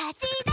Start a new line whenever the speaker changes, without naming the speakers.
다지다.